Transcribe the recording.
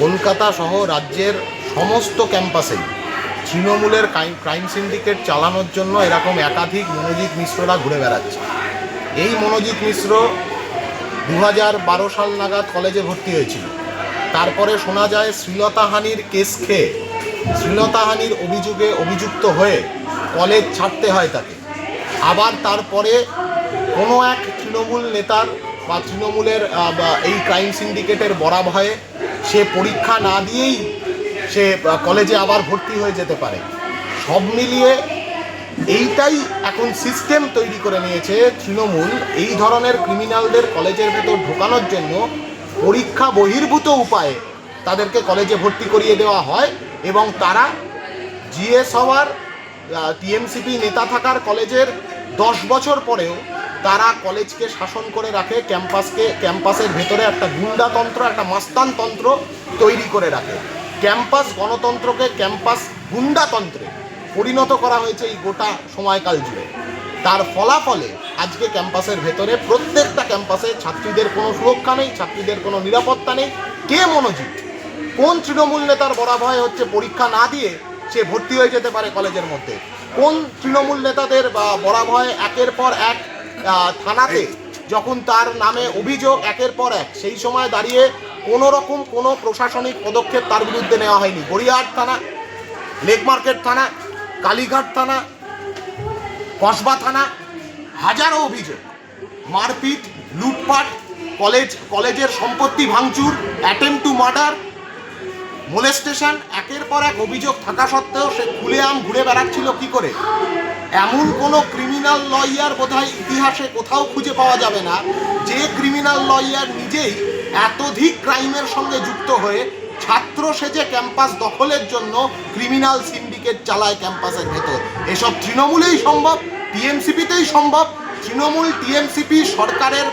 কলকাতা সহ রাজ্যের সমস্ত ক্যাম্পাসেই তৃণমূলের ক্রাইম সিন্ডিকেট চালানোর জন্য এরকম একাধিক মনোজিৎ মিশ্ররা ঘুরে বেড়াচ্ছে। এই মনোজিৎ মিশ্র দু বারো সাল নাগাদ কলেজে ভর্তি হয়েছিল। তারপরে শোনা যায় শ্রীলতাহানির কেস খেয়ে শ্রীলতাহানির অভিযোগে অভিযুক্ত হয়ে কলেজ ছাড়তে হয় তাকে। আবার তারপরে কোনো এক তৃণমূল নেতার বা তৃণমূলের এই ক্রাইম সিন্ডিকেটের বরাভয়ে সে পরীক্ষা না দিয়েই সে কলেজে আবার ভর্তি হয়ে যেতে পারে। সব মিলিয়ে এইটাই এখন সিস্টেম তৈরি করে নিয়েছে তৃণমূল এই ধরনের ক্রিমিনালদের কলেজের ভেতর ঢোকানোর জন্য পরীক্ষা বহির্ভূত উপায়ে তাদেরকে কলেজে ভর্তি করিয়ে দেওয়া হয় এবং তারা জিএস হওয়ার টিএমসিপি নেতা থাকার কলেজের দশ বছর পরেও তারা কলেজকে শাসন করে রাখে, ক্যাম্পাসকে, ক্যাম্পাসের ভেতরে একটা গুন্ডাতন্ত্র, একটা মাস্তানতন্ত্র তৈরি করে রাখে। ক্যাম্পাস গণতন্ত্রকে ক্যাম্পাস গুন্ডাতন্ত্রে পরিণত করা হয়েছে এই গোটা সময়কাল জুড়ে। তার ফলাফলে আজকে ক্যাম্পাসের ভেতরে প্রত্যেকটা ক্যাম্পাসে ছাত্রীদের কোনো সুরক্ষা নেই, ছাত্রীদের কোনো নিরাপত্তা নেই। কে মনোজিৎ কোন তৃণমূল নেতার বরাভয় হচ্ছে পরীক্ষা না দিয়ে সে ভর্তি হয়ে যেতে পারে কলেজের মধ্যে? কোন তৃণমূল নেতাদের বা বরাভয় একের পর এক থানাতে যখন তার নামে অভিযোগ একের পর এক, সেই সময় দাঁড়িয়ে কোনো রকম কোনো প্রশাসনিক পদক্ষেপ তার বিরুদ্ধে নেওয়া হয়নি। গড়িয়াহাট থানা, লেক মার্কেট থানা, কালীঘাট থানা, কসবা থানা, হাজারো অভিযোগ। মারপিট, লুটপাট, কলেজ, কলেজের সম্পত্তি ভাঙচুর অ্যাটেম্প টু মার্ডার মোলেস্টেশন একের পর এক অভিযোগ থাকা সত্ত্বেও সে খুলেআম ঘুরে বেড়াচ্ছিল কি করে? এমন কোনো ক্রিমিনাল লয়ার বোধহয় ইতিহাসে কোথাও খুঁজে পাওয়া যাবে না, যে ক্রিমিনাল লয়ার নিজেই এতধিক ক্রাইমের সঙ্গে যুক্ত হয়ে ছাত্র সেজে ক্যাম্পাস দখলের জন্য ক্রিমিনাল সিন্ডিকেট চালায় ক্যাম্পাসের ভেতর। এসব তৃণমূলেই সম্ভব টিএমসিপিতেই সম্ভব, তৃণমূল টিএমসিপি সরকারের